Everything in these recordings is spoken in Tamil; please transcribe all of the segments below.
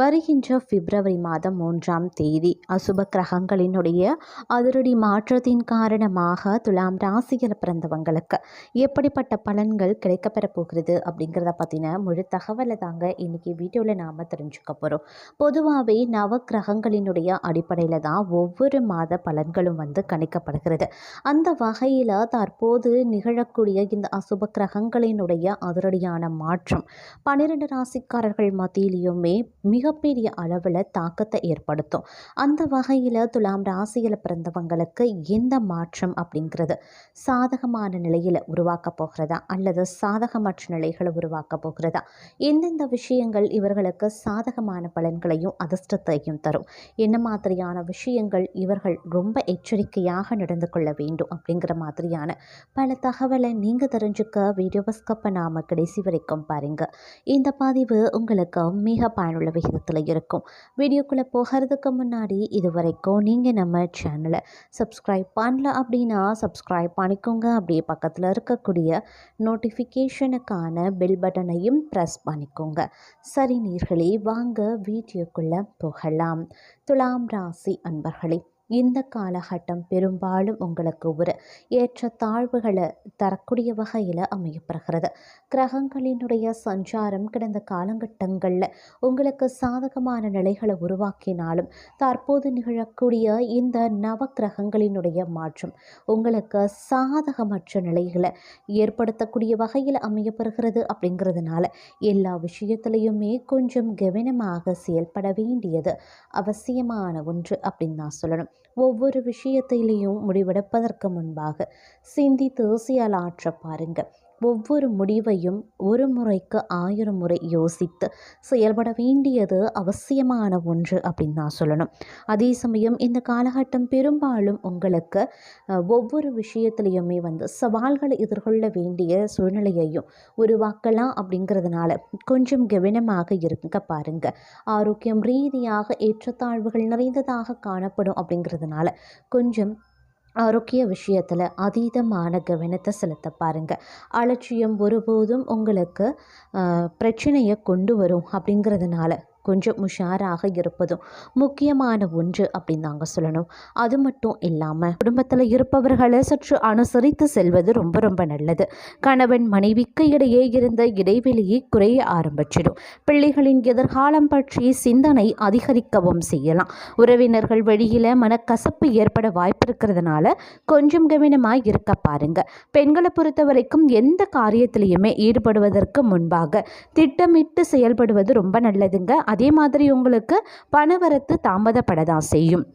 வருகின்ற பிப்ரவரி மாதம் மூன்றாம் தேதி அசுப கிரகங்களினுடைய அதிரடி மாற்றத்தின் காரணமாக துலாம் ராசியில் பிறந்தவங்களுக்கு எப்படிப்பட்ட பலன்கள் கிடைக்கப்பெற போகிறது அப்படிங்கிறத பற்றின முழு தகவலை தாங்க இன்றைக்கி வீடியோவில் நாம் தெரிஞ்சுக்க போகிறோம் பொதுவாகவே நவ கிரகங்களினுடைய அடிப்படையில் தான் ஒவ்வொரு மாத பலன்களும் வந்து கணிக்கப்படுகிறது. அந்த வகையில் தற்போது நிகழக்கூடிய இந்த அசுப கிரகங்களினுடைய அதிரடியான மாற்றம் பன்னிரெண்டு ராசிக்காரர்கள் மத்தியிலையுமே மிகப்பெரிய அளவில் தாக்கத்தை ஏற்படுத்தும். அந்த வகையில் துலாம் ராசியில் பிறந்தவங்களுக்கு எந்த மாற்றம் அப்படிங்கிறது சாதகமான நிலையில் உருவாக்க போகிறதா? அல்லது சாதகமற்ற நிலைகளை உருவாக்க போகிறதா? எந்தெந்த விஷயங்கள் இவர்களுக்கு சாதகமான பலன்களையும் அதிர்ஷ்டத்தையும் தரும்? என்ன மாதிரியான விஷயங்கள் இவர்கள் ரொம்ப எச்சரிக்கையாக நடந்து கொள்ள வேண்டும் அப்படிங்கிற மாதிரியான பல தகவலை நீங்கள் தெரிஞ்சுக்க வீடியோ ஸ்கப்பை நாம் கடைசி வரைக்கும் பாருங்கள் இந்த பதிவு உங்களுக்கு மிக பயனுள்ள பக்கத்தில் இருக்கும். வீடியோக்குள்ளே போகிறதுக்கு முன்னாடி இது வரைக்கும் நீங்கள் நம்ம சேனலை சப்ஸ்கிரைப் பண்ணல அப்படின்னா சப்ஸ்கிரைப் பண்ணிக்கோங்க. அப்படியே பக்கத்தில் இருக்கக்கூடிய நோட்டிஃபிகேஷனுக்கான பெல் பட்டனையும் ப்ரெஸ் பண்ணிக்கோங்க. சரி நீர்களே வாங்க வீடியோக்குள்ளே போகலாம். துலாம் ராசி அன்பர்களே இந்த காலகட்டம் பெரும்பாலும் உங்களுக்கு ஒரு ஏற்ற தாழ்வுகளை தரக்கூடிய வகையில் அமையப்படுகிறது கிரகங்களினுடைய சஞ்சாரம் கடந்த காலகட்டங்களில் உங்களுக்கு சாதகமான நிலைகளை உருவாக்கினாலும் தற்போது நிகழக்கூடிய இந்த நவ கிரகங்களினுடைய மாற்றம் உங்களுக்கு சாதகமற்ற நிலைகளை ஏற்படுத்தக்கூடிய வகையில் அமையப்படுகிறது அப்படிங்கிறதுனால எல்லா விஷயத்துலையுமே கொஞ்சம் கவனமாக செயல்பட வேண்டியது அவசியமான ஒன்று அப்படின்னு நான் சொல்லணும். ஒவ்வொரு விஷயத்திலையும் முடிவெடுப்பதற்கு முன்பாக சிந்தித்து செயலாற்ற பாருங்க ஒவ்வொரு முடிவையும் ஒரு முறைக்கு ஆயிரம் முறை யோசித்து செயல்பட வேண்டியது அவசியமான ஒன்று அப்படின்னு நான் சொல்லணும். அதே சமயம் இந்த காலகட்டம் பெரும்பாலும் உங்களுக்கு ஒவ்வொரு விஷயத்துலையுமே வந்து சவால்களை எதிர்கொள்ள வேண்டிய சூழ்நிலையையும் உருவாக்கலாம் அப்படிங்கிறதுனால கொஞ்சம் கவனமாக இருக்க பாருங்க. ஆரோக்கியம் ரீதியாக ஏற்றத்தாழ்வுகள் நிறைந்ததாக காணப்படும் அப்படிங்கிறதுனால கொஞ்சம் ஆரோக்கிய விஷயத்தில் அதீதமான கவனத்தை செலுத்த பாருங்கள் அலட்சியம் ஒருபோதும் உங்களுக்கு பிரச்சனையை கொண்டு வரும் அப்படிங்கிறதுனால. கொஞ்சம் உஷாராக இருப்பதும் முக்கியமான ஒன்று அப்படின்னு நாங்கள் சொல்லணும். அது மட்டும் இல்லாமல் குடும்பத்தில் இருப்பவர்களை சற்று அனுசரித்து செல்வது ரொம்ப ரொம்ப நல்லது. கணவன் மனைவிக்கு இடையே இருந்த இடைவெளியை குறைய ஆரம்பிச்சிடும். பிள்ளைகளின் எதிர்காலம் பற்றி சிந்தனை அதிகரிக்கவும் செய்யலாம். உறவினர்கள் வழியில் மனக்கசப்பு ஏற்பட வாய்ப்பு இருக்கிறதுனால கொஞ்சம் கவனமாக இருக்க பாருங்க. பெண்களை பொறுத்த வரைக்கும் எந்த காரியத்திலையுமே ஈடுபடுவதற்கு முன்பாக திட்டமிட்டு செயல்படுவது ரொம்ப நல்லதுங்க. அதே மாதிரி உங்களுக்கு பணவரத்து தாமதப்பட தான் செய்யும்.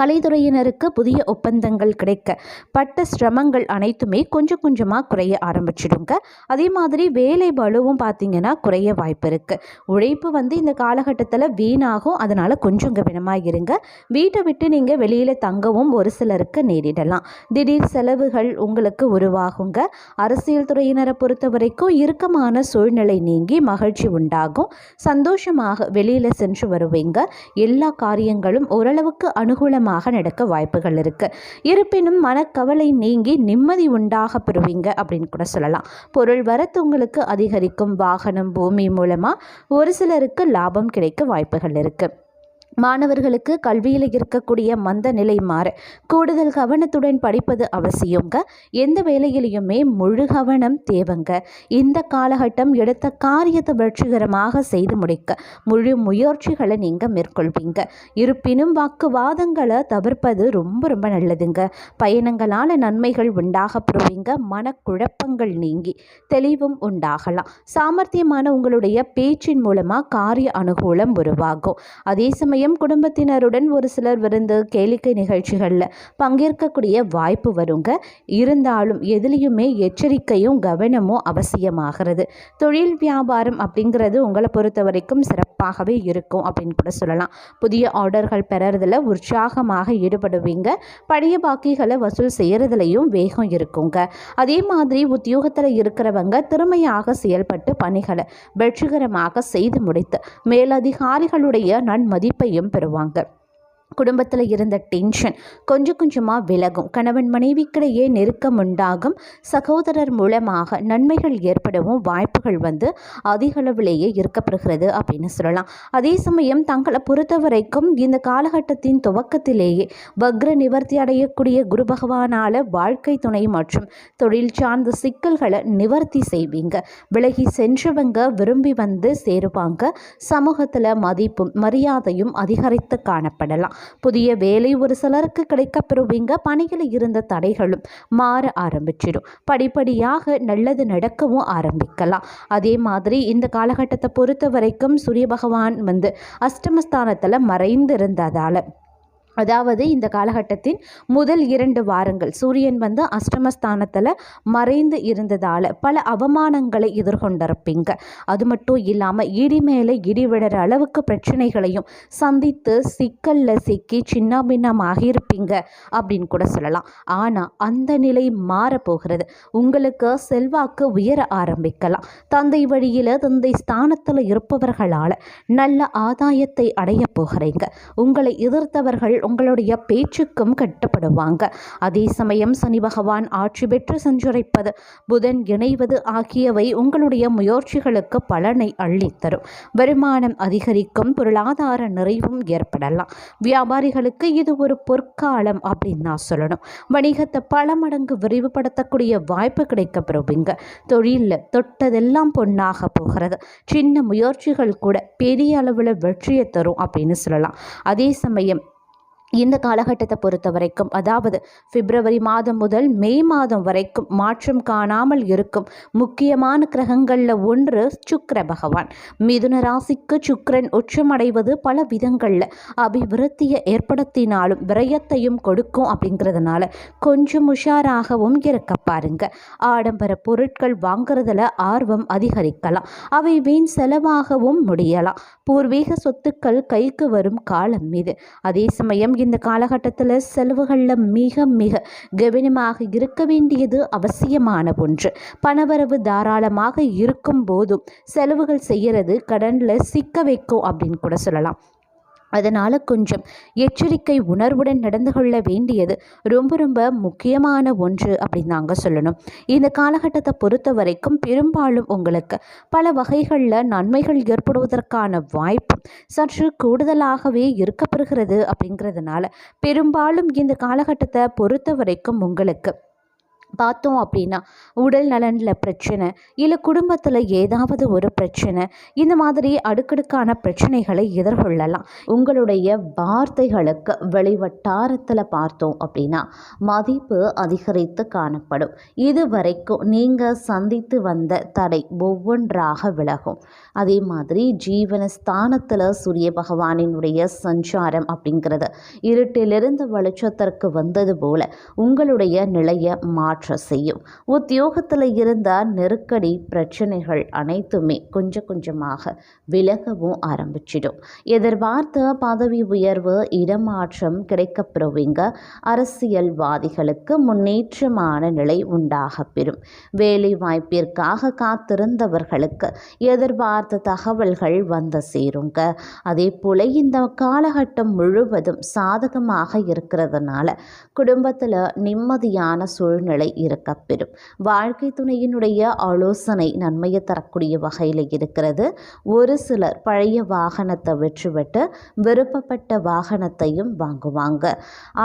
கலைத்துறையினருக்கு புதிய ஒப்பந்தங்கள் கிடைக்க பட்ட சிரமங்கள் அனைத்துமே கொஞ்சம் கொஞ்சமாக குறைய ஆரம்பிச்சிடுங்க. அதே மாதிரி வேலை பலுவும் பார்த்திங்கன்னா குறைய வாய்ப்பு இருக்குது உழைப்பு வந்து இந்த காலகட்டத்தில் வீணாகும். அதனால் கொஞ்சம் கவனமாக இருங்க. வீட்டை விட்டு நீங்கள் வெளியில் தங்கவும் ஒரு சிலருக்கு நேரிடலாம். திடீர் செலவுகள் உங்களுக்கு உருவாகுங்க. அரசியல் துறையினரை பொறுத்த வரைக்கும் இறுக்கமான சூழ்நிலை நீங்கி மகிழ்ச்சி உண்டாகும். சந்தோஷமாக வெளியில் சென்று வருவீங்க. எல்லா காரியங்களும் ஓரளவுக்கு அனுகூலமாக அதிகமாக நடக்க வாய்ப்புகள் இருக்குது இருப்பினும் மனக்கவலை நீங்கி நிம்மதி உண்டாக பெறுவீங்க அப்படின்னு கூட சொல்லலாம். பொருள் வரத்து உங்களுக்கு அதிகரிக்கும். வாகனம் பூமி மூலமாக ஒரு சிலருக்கு லாபம் கிடைக்க வாய்ப்புகள் இருக்குது மாணவர்களுக்கு கல்வியில் இருக்கக்கூடிய மந்த நிலை மாற கூடுதல் கவனத்துடன் படிப்பது அவசியங்க. எந்த வேலையிலையுமே முழு கவனம் தேவைங்க. இந்த காலகட்டம் எடுத்த காரியத்தை வெற்றிகரமாக செய்து முடிக்க முழு முயற்சிகளை நீங்கள் மேற்கொள்வீங்க. இருப்பினும் வாக்குவாதங்களை தவிர்ப்பது ரொம்ப ரொம்ப நல்லதுங்க. பயணங்களால் நன்மைகள் உண்டாக பெறுவீங்க. மனக்குழப்பங்கள் நீங்கி தெளிவும் உண்டாகலாம். சாமர்த்தியமான உங்களுடைய பேச்சின் மூலமாக காரிய அனுகூலம் உருவாகும். அதே சமயம் எம் குடும்பத்தினருடன் ஒரு சிலர் விருந்து கேளிக்கை நிகழ்ச்சிகளில் பங்கேற்கக்கூடிய வாய்ப்பு வருங்க. இருந்தாலும் எதுலேயுமே எச்சரிக்கையும் கவனமும் அவசியமாகிறது. தொழில் வியாபாரம் அப்படிங்கிறது உங்களை பொறுத்த வரைக்கும் சிறப்பாகவே இருக்கும் அப்படின்னு கூட சொல்லலாம். புதிய ஆர்டர்கள் பெறறதுல உற்சாகமாக ஈடுபடுவீங்க. பழைய பாக்கிகளை வசூல் செய்கிறதுலையும் வேகம் இருக்குங்க. அதே மாதிரி உத்தியோகத்தில் இருக்கிறவங்க திறமையாக செயல்பட்டு பணிகளை வெற்றிகரமாக செய்து முடித்து மேலதிகாரிகளுடைய நன்மதிப்பை பெறுவாங்க. குடும்பத்தில் இருந்த டென்ஷன் கொஞ்சம் கொஞ்சமாக விலகும். கணவன் மனைவிக்கிடையே நெருக்கம் உண்டாகும். சகோதரர் மூலமாக நன்மைகள் ஏற்படவும் வாய்ப்புகள் வந்து அதிக அளவிலேயே இருக்கப்படுகிறது அப்படின்னு சொல்லலாம். அதே சமயம் தங்களை பொறுத்த வரைக்கும் இந்த காலகட்டத்தின் துவக்கத்திலேயே வக்ர நிவர்த்தி அடையக்கூடிய குரு பகவானால் வாழ்க்கை துணை மற்றும் தொழில் சார்ந்த சிக்கல்களை நிவர்த்தி செய்வீங்க. விலகி சென்றவங்க விரும்பி வந்து சேருவாங்க. சமூகத்தில் மதிப்பும் மரியாதையும் அதிகரித்து காணப்படலாம். புதிய வேலை ஒரு சிலருக்கு கிடைக்கப்பெறுவீங்க பணியில் இருந்த தடைகளும் மாற ஆரம்பிச்சிடும். படிப்படியாக நல்லது நடக்கவும் ஆரம்பிக்கலாம். அதே மாதிரி இந்த காலகட்டத்தை பொறுத்த வரைக்கும் சூரிய பகவான் வந்து அஷ்டமஸ்தானத்தில் மறைந்திருந்ததால் அதாவது இந்த காலகட்டத்தின் முதல் இரண்டு வாரங்கள். சூரியன் வந்து அஷ்டமஸ்தானத்தில் மறைந்து இருந்ததால் பல அவமானங்களை எதிர்கொண்டிருப்பீங்க. அது மட்டும் இல்லாமல் இடி மேலே இடி விடுற அளவுக்கு பிரச்சனைகளையும் சந்தித்து சிக்கலில் சிக்கி சின்ன பின்னமாகியிருப்பீங்க அப்படின்னு கூட சொல்லலாம். ஆனால் அந்த நிலை மாறப்போகிறது. உங்களுக்கு செல்வாக்கு உயர ஆரம்பிக்கலாம். தந்தை வழியில் தந்தை ஸ்தானத்தில் இருப்பவர்களால் நல்ல ஆதாயத்தை அடைய போகிறீங்க. உங்களை எதிர்த்தவர்கள் உங்களுடைய பேச்சுக்கும் கட்டுப்படுவாங்க. அதே சமயம் சனி பகவான் ஆட்சி பெற்று சஞ்சரிப்பது புதன் இணைவது ஆகியவை உங்களுடைய முயற்சிகளுக்கு பலனை அள்ளித்தரும். வருமானம் அதிகரிக்கும் பொருளாதார நிறைவும் ஏற்படலாம். வியாபாரிகளுக்கு இது ஒரு பொற்காலம் அப்படின்னு நான் சொல்லணும். வணிகத்தை பல மடங்கு விரிவுபடுத்தக்கூடிய வாய்ப்பு கிடைக்கப்பெறுவீங்க. தொழிலில் தொட்டதெல்லாம் பொன்னாக போகிறது. சின்ன முயற்சிகள் கூட பெரிய அளவில் வெற்றியை தரும் அப்படின்னு சொல்லலாம். அதே சமயம் இந்த காலகட்டத்தை பொறுத்த வரைக்கும் அதாவது பிப்ரவரி மாதம் முதல் மே மாதம் வரைக்கும் மாற்றம் காணாமல் இருக்கும் முக்கியமான கிரகங்களில் ஒன்று சுக்கர பகவான். மிதுன ராசிக்கு சுக்கரன் உச்சமடைவது பல விதங்களில் அபிவிருத்தியை ஏற்படுத்தினாலும் விரயத்தையும் கொடுக்கும் அப்படிங்கிறதுனால கொஞ்சம் உஷாராகவும் இருக்க பாருங்க. ஆடம்பர பொருட்கள் வாங்குறதுல ஆர்வம் அதிகரிக்கலாம். அவை வீண் செலவாகவும் முடியலாம். பூர்வீக சொத்துக்கள் கைக்கு வரும் காலம் இது. அதே சமயம் இந்த காலகட்டத்தில் செலவுகளில் மிக மிக கவனமாக இருக்க வேண்டியது அவசியமான ஒன்று. பணவரவு தாராளமாக இருக்கும் போதும் செலவுகள் செய்கிறது கடனில் சிக்க வைக்கும் அப்படின்னு கூட சொல்லலாம். அதனால் கொஞ்சம் எச்சரிக்கை உணர்வுடன் நடந்து கொள்ள வேண்டியது ரொம்ப ரொம்ப முக்கியமான ஒன்று அப்படின்னு நாங்கள் சொல்லணும். இந்த காலகட்டத்தை பொறுத்த வரைக்கும் பெரும்பாலும் உங்களுக்கு பல வகைகளில் நன்மைகள் ஏற்படுவதற்கான வாய்ப்பு சற்று கூடுதலாகவே இருக்கப்படுகிறது அப்படிங்கிறதுனால பெரும்பாலும் இந்த காலகட்டத்தை பொறுத்த வரைக்கும் உங்களுக்கு பார்த்தோம் அப்படின்னா உடல் நலனில் பிரச்சனை இல்லை குடும்பத்தில் ஏதாவது ஒரு பிரச்சனை இந்த மாதிரி அடுக்கடுக்கான பிரச்சனைகளை எதிர்கொள்ளலாம். உங்களுடைய வார்த்தைகளுக்கு வெளிவட்டாரத்தில் பார்த்தோம் அப்படின்னா மதிப்பு அதிகரித்து காணப்படும். இது வரைக்கும் நீங்கள் சந்தித்து வந்த தடை ஒவ்வொன்றாக விலகும். அதே மாதிரி ஜீவன ஸ்தானத்தில் சூரிய பகவானினுடைய சஞ்சாரம் அப்படிங்கிறது இருட்டிலிருந்து வெளிச்சத்திற்கு வந்தது போல உங்களுடைய நிலையை மாற்ற மாற்ற செய்யும். உத்தியோகத்தில் இருந்த நெருக்கடி பிரச்சனைகள் அனைத்துமே கொஞ்சம் கொஞ்சமாக விலகவும் ஆரம்பிச்சிடும். எதிர்பார்த்த பதவி உயர்வு இடமாற்றம் கிடைக்கப்பெறுவீங்க. அரசியல்வாதிகளுக்கு முன்னேற்றமான நிலை உண்டாக பெறும். வேலை வாய்ப்பிற்காக காத்திருந்தவர்களுக்கு எதிர்பார்த்த தகவல்கள் வந்து சேருங்க. அதே போல இந்த காலகட்டம் முழுவதும் சாதகமாக இருக்கிறதுனால குடும்பத்தில் நிம்மதியான சூழ்நிலை இருக்கப்பெறும் வாழ்க்கை துணையினுடைய ஆலோசனை நன்மையை தரக்கூடிய வகையில் இருக்கிறது. ஒரு சிலர் பழைய வாகனத்தை விற்றுவிட்டு விருப்பப்பட்ட வாகனத்தையும் வாங்குவாங்க.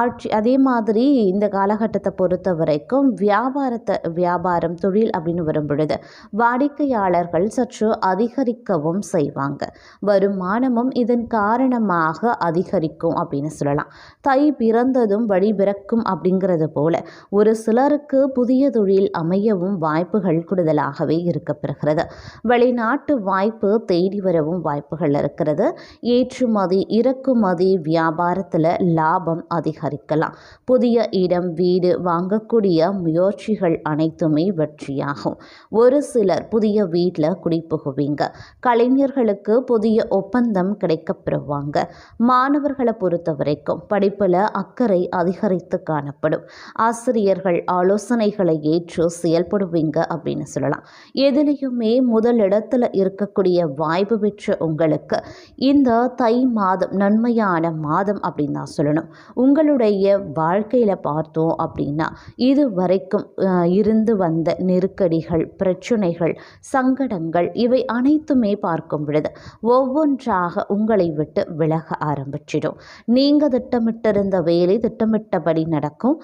ஆட்சி அதே மாதிரி இந்த காலகட்டத்தை பொறுத்த வரைக்கும் வியாபாரத்தை வியாபாரம் தொழில் அப்படின்னு வரும் பொழுது வாடிக்கையாளர்கள் சற்று அதிகரிக்கவும் செய்வாங்க. வருமானமும் இதன் காரணமாக அதிகரிக்கும் அப்படின்னு சொல்லலாம். தை பிறந்ததும் வழி பிறக்கும் அப்படிங்கிறது போல ஒரு சிலருக்கு புதிய தொழில் அமையவும் வாய்ப்புகள் கூடுதலாகவே இருக்கப்பெறுகிறது. வெளிநாட்டு வாய்ப்பு தேடி வரவும் வாய்ப்புகள் இருக்கிறது. ஏற்றுமதி இறக்குமதி வியாபாரத்தில் லாபம் அதிகரிக்கலாம். புதிய இடம் வீடு வாங்கக்கூடிய முயற்சிகள் அனைத்துமே வெற்றியாகும். ஒரு சிலர் புதிய வீட்டில் குடிபுகுவீங்க. கலைஞர்களுக்கு புதிய ஒப்பந்தம் கிடைக்கப்பெறுவாங்க. மாணவர்களை பொறுத்த வரைக்கும் படிப்பில் அக்கறை அதிகரித்து காணப்படும். ஆசிரியர்கள் ஆலோசனை யோசனைகளை ஏற்று செயல்படுவீங்க அப்படின்னு சொல்லலாம். எதுலேயுமே முதல் இடத்துல இருக்கக்கூடிய வாய்ப்பு பெற்ற உங்களுக்கு இந்த தை மாதம் நன்மையான மாதம் அப்படின்னு தான் சொல்லணும். உங்களுடைய வாழ்க்கையில் பார்த்தோம் அப்படின்னா இது வரைக்கும் இருந்து வந்த நெருக்கடிகள் பிரச்சனைகள் சங்கடங்கள் இவை அனைத்துமே பார்க்கும் பொழுது ஒவ்வொன்றாக உங்களை விட்டு விலக ஆரம்பிச்சிடும். நீங்கள் திட்டமிட்டிருந்த வேலை திட்டமிட்டபடி நடக்கும்.